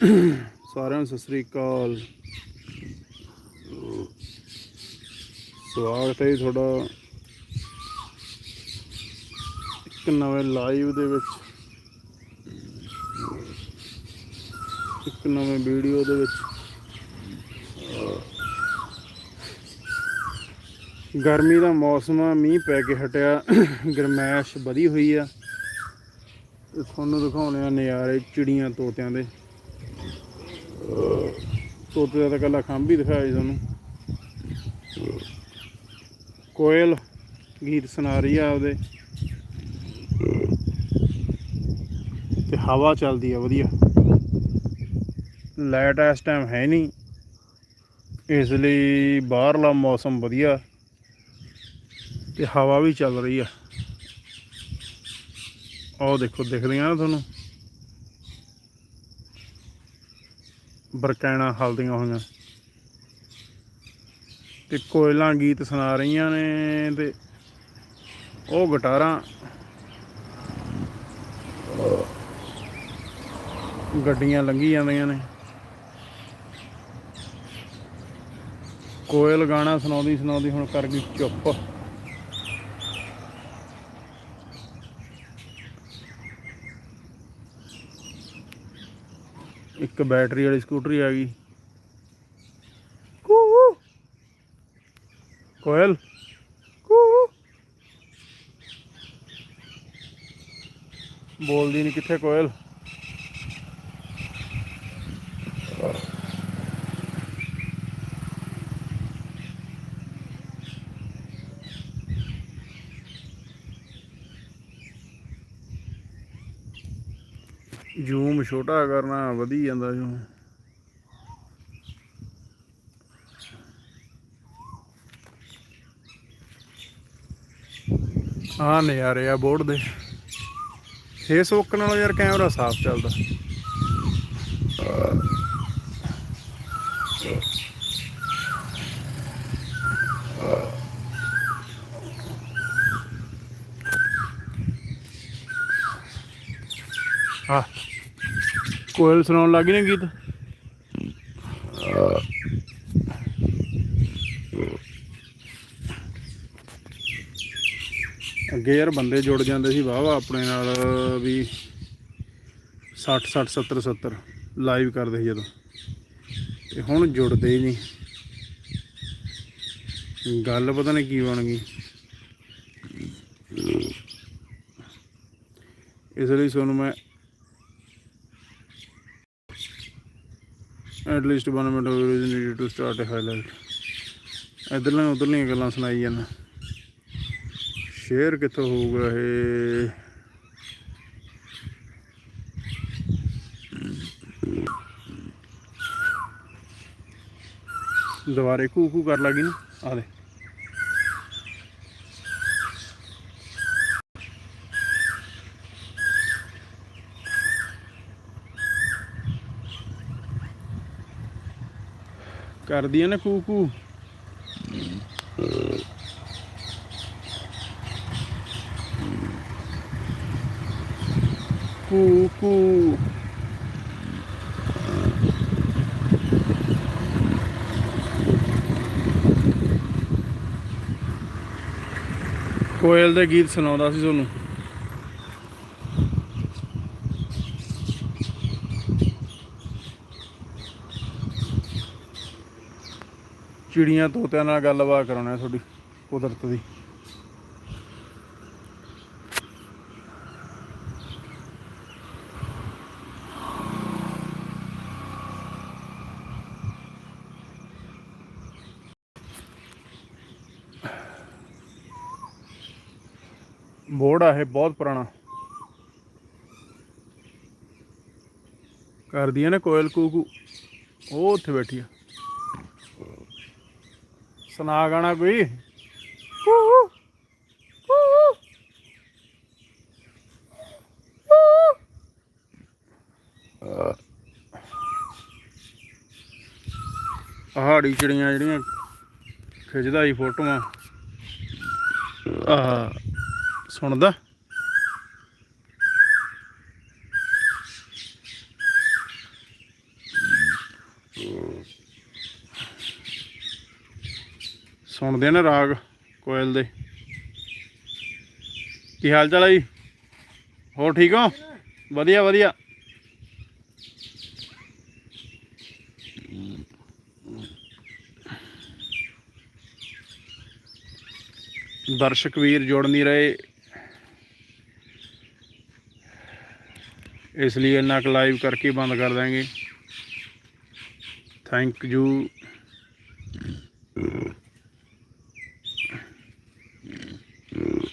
ਸਾਰਿਆਂ ਨੂੰ ਸਤਿ ਸ੍ਰੀ ਅਕਾਲ। ਸਵਾਗਤ ਹੈ ਜੀ ਤੁਹਾਡਾ ਇੱਕ ਨਵੇਂ ਲਾਈਵ ਦੇ ਵਿੱਚ। ਇੱਕ ਨਵੇਂ ਵੀਡੀਓ ਦੇ ਵਿੱਚ। ਗਰਮੀ ਦਾ ਮੌਸਮ ਆ, ਮੀਂਹ ਪੈ ਕੇ ਹਟਿਆ, ਗਰਮੈਸ਼ ਵਧੀ ਹੋਈ ਆ। ਤੁਹਾਨੂੰ ਦਿਖਾਉਣੇ ਆ ਨਜ਼ਾਰੇ ਚਿੜੀਆਂ ਤੋਤਿਆਂ ਦੇ। ਤੋਤੇ ਦਾ ਤਾਂ ਕੱਲਾ ਖੰਭ ਹੀ ਦਿਖਾਇਆ ਜੀ ਤੁਹਾਨੂੰ ਕੋਇਲ, ਗੀਤ ਸੁਣਾ ਰਹੀ ਆ ਆਪਦੇ। ਤੇ ਹਵਾ ਚੱਲਦੀ ਆ ਵਧੀਆ। ਲਾਈਟ ਇਸ ਟਾਈਮ ਹੈ ਨਹੀਂ। ਇਸ ਲਈ ਬਾਹਰਲਾ ਮੌਸਮ ਵਧੀਆ। ਤੇ ਹਵਾ ਵੀ ਚੱਲ ਰਹੀ ਆ। ਆਹ ਦੇਖੋ ਦਿਖਦੀਆਂ ਨਾ ਤੁਹਾਨੂੰ। ਬਰਕੈਣਾ ਹਲਦੀਆਂ ਹੋਈਆਂ। ਤੇ ਕੋਇਲਾਂ ਗੀਤ ਸੁਣਾ ਰਹੀਆਂ ਨੇ ਤੇ ਉਹ ਗਿਟਾਰਾਂ ਗੱਡੀਆਂ ਲੰਘੀ ਜਾਂਦੀਆਂ ਨੇ। ਕੋਇਲ ਗਾਣਾ ਸੁਣਾਉਂਦੀ ਸੁਣਾਉਂਦੀ ਹੁਣ ਕਰ ਗਈ ਚੁੱਪ। ਇੱਕ ਬੈਟਰੀ ਵਾਲੀ ਸਕੂਟਰੀ ਆ ਗਈ। ਕੂ ਕੋਇਲ। ਕੂ ਬੋਲਦੀ ਨਹੀਂ ਕਿੱਥੇ ਕੋਇਲ। ਜ਼ੂਮ ਛੋਟਾ ਕਰਨਾ, ਵਧੀ ਜਾਂਦਾ ਜੂਮ। ਆ ਨਜ਼ਾਰੇ ਆ ਬੋਰਡ ਦੇ। ਫੇਸਬੁੱਕ ਨਾਲੋਂ ਯਾਰ ਕੈਮਰਾ ਸਾਫ਼ ਚੱਲਦਾ। ਹਾਂ। ਕੋਇਲ ਸੁਣਾਉਣ ਲੱਗੀ ਨਾ ਗੀਤ? ਅੱਗੇ ਯਾਰ ਬੰਦੇ ਜੁੜ ਜਾਂਦੇ ਸੀ ਵਾਹ ਵਾਹ ਆਪਣੇ ਨਾਲ ਵੀ 60 60 70 70 ਲਾਈਵ ਕਰਦੇ ਸੀ ਜਦੋਂ। ਤੇ ਹੁਣ ਜੁੜਦੇ ਹੀ ਨਹੀਂ। ਗੱਲ ਪਤਾ ਨਹੀਂ ਕੀ ਬਣ ਗਈ। ਇਸ ਲਈ ਤੁਹਾਨੂੰ ਮੈਂ at least 1 minute of reason you to start uh highlight ਇਧਰਲੀਆਂ ਉਧਰਲੀਆਂ ਗੱਲਾਂ ਸੁਣਾਈ ਜਾਂਦਾ ਸ਼ੇਅਰ ਕਿੱਥੋਂ ਹੋਊਗਾ ਇਹ ਦੁਬਾਰੇ ਕੂ ਕੂ ਕਰ ਲਾਗੀ ਨਾ ਆ ਦੇ ਕਰਦੀ ਆ ਨਾ ਕੂ ਕੂ। ਕੂ ਕੂ। ਕੋਇਲ ਦੇ ਗੀਤ ਸੁਣਾਉਂਦਾ ਸੀ ਤੁਹਾਨੂੰ? ਚਿੜੀਆਂ ਤੋਤਿਆਂ ਨਾਲ ਗੱਲਬਾਤ ਕਰਾਉਣਾ ਤੁਹਾਡੀ ਕੁਦਰਤ ਦੀ। ਬੋਰਡ ਆ ਇਹ, ਬਹੁਤ ਪੁਰਾਣਾ। ਕਰਦੀ ਆ ਨਾ ਕੋਇਲ ਕੂ ਕੂ, ਉਹ ਉੱਥੇ ਬੈਠੀ ਆ। ਸੁਣਾ ਗਾਣਾ ਕੋਈ? ਪਹਾੜੀ ਚਿੜੀਆਂ ਜਿਹੜੀਆਂ ਖਿੱਚਦਾ ਹੀ ਫੋਟੋਆਂ। ਆਹ ਸੁਣਦਾ? ਸੁਣਦੇ ਨੇ ਰਾਗ ਕੋਇਲ ਦੇ। ਕੀ ਹਾਲ ਚਾਲ ਹੈ ਜੀ? ਹੋਰ ਠੀਕ ਹੋ? ਵਧੀਆ ਵਧੀਆ। ਦਰਸ਼ਕ ਵੀਰ ਜੁੜ ਨਹੀਂ ਰਹੇ। ਇਸ ਲਈ ਇੰਨਾ ਕੁ ਲਾਈਵ ਕਰਕੇ ਬੰਦ ਕਰ ਦਾਂਗੇ ਥੈਂਕ ਯੂ Mm.